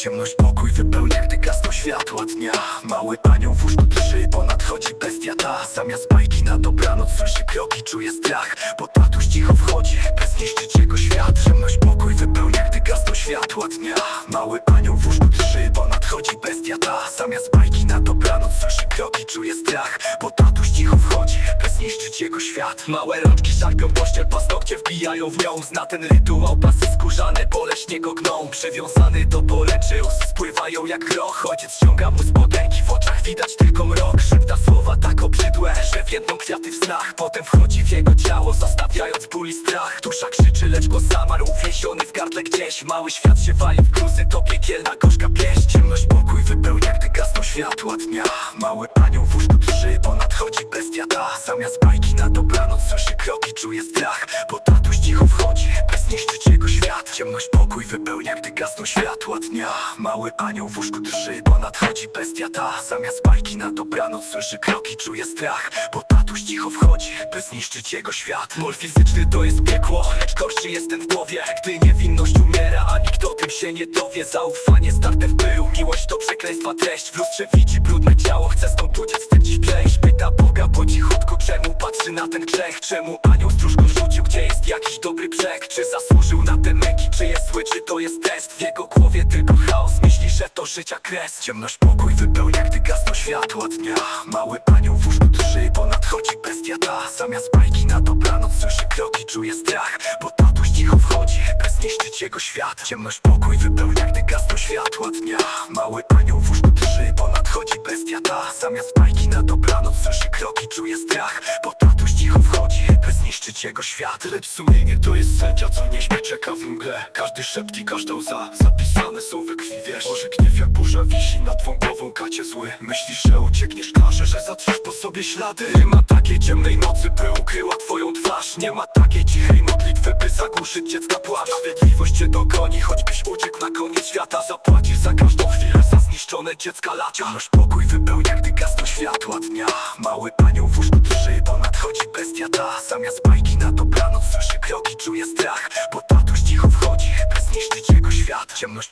Ciemność pokój wypełnia, gdy gasną światła dnia. Mały anioł w łóżku drży, bo nadchodzi bestia ta. Zamiast bajki na dobranoc słyszy kroki, czuje strach. Bo tatuś cicho wchodzi, by zniszczyć jego świat. Ciemność pokój wypełnia, gdy gasną światła dnia. Mały anioł w łóżku drży, bo nadchodzi bestia ta. Zamiast bajki na dobranoc słyszy kroki, czuje strach Bo tatuś cicho wchodzi, by zniszczyć jego świat. Małe rączki szarpią pościel, paznokcie wbijają w nią. Zna ten rytuał, pasy skórzane, pole śniego gną. Przywiązany do poręczy, łzy spływają jak groch. Ojciec ściąga mu spodenki, w oczach widać tylko mrok. Szepta słowa tak obrzydłe, że więdną kwiaty w snach. Potem wchodzi w jego ciało, zostawiając ból i strach. Dusza krzyczy, lecz go zamarł, uwięziony w gardle gdzieś. Mały świat się wali w gruzę, to piekielna gorzka pieśń Ciemność kroki, czuje strach Mały anioł w łóżku drży, bo nadchodzi bestia ta. Zamiast bajki na dobranoc słyszy kroki, czuje strach. Bo tatuś cicho wchodzi, by zniszczyć jego świat. Mol fizyczny to jest piekło, lecz gorszy jest ten w głowie. Gdy niewinność umiera, a nikt o tym się nie dowie. Zaufanie starte w pył, miłość to przekleństwa treść. W lustrze widzi brudne ciało, chce stąd uciec, chce dziś przejść. Pyta Boga po cichutku, czemu patrzy na ten grzech? Czemu anioł stróżką rzucił, gdzie jest jakiś dobry brzeg Czy zasłużył na te męki, czy jest zły, czy to jest test? W jego głowie tylko że to życia kres. Ciemność pokój wypełnia, gdy gasną światła dnia. Mały anioł w łóżku drży, bo nadchodzi bestia ta. Zamiast bajki na dobranoc słyszy kroki, czuje strach. Bo tatuś cicho wchodzi, by zniszczyć jego świat. Ciemność pokój wypełnia, gdy gasną światła dnia. Mały anioł w łóżku drży, bo nadchodzi bestia ta. Zamiast bajki na dobranoc słyszy kroki, czuje strach. Bo tatuś cicho wchodzi, zniszczyć jego świat. Lecz sumienie to jest sędzia, co nie śpi, czeka w mgle. Każdy szept i każda łza zapisane są we krwi, wiesz. Może gniew jak burza wisi nad twą głową, kacie zły. Myślisz, że uciekniesz karze, że zatrzesz po sobie ślady. Nie ma takiej ciemnej nocy, by ukryła twoją twarz. Nie ma takiej cichej modlitwy, by zagłuszyć dziecka płacz. Sprawiedliwość cię dogoni, choćbyś uciekł na koniec świata. Zapłacisz za każdą chwilę, za zniszczone dziecka lacia. Masz pokój wypełnia, gdy gasną światła dnia. Mały anioł bestia ta Zamiast bajki na dobranoc słyszy kroki, czuje strach. Bo tatuś cicho wchodzi, by zniszczyć jego świat. Ciemność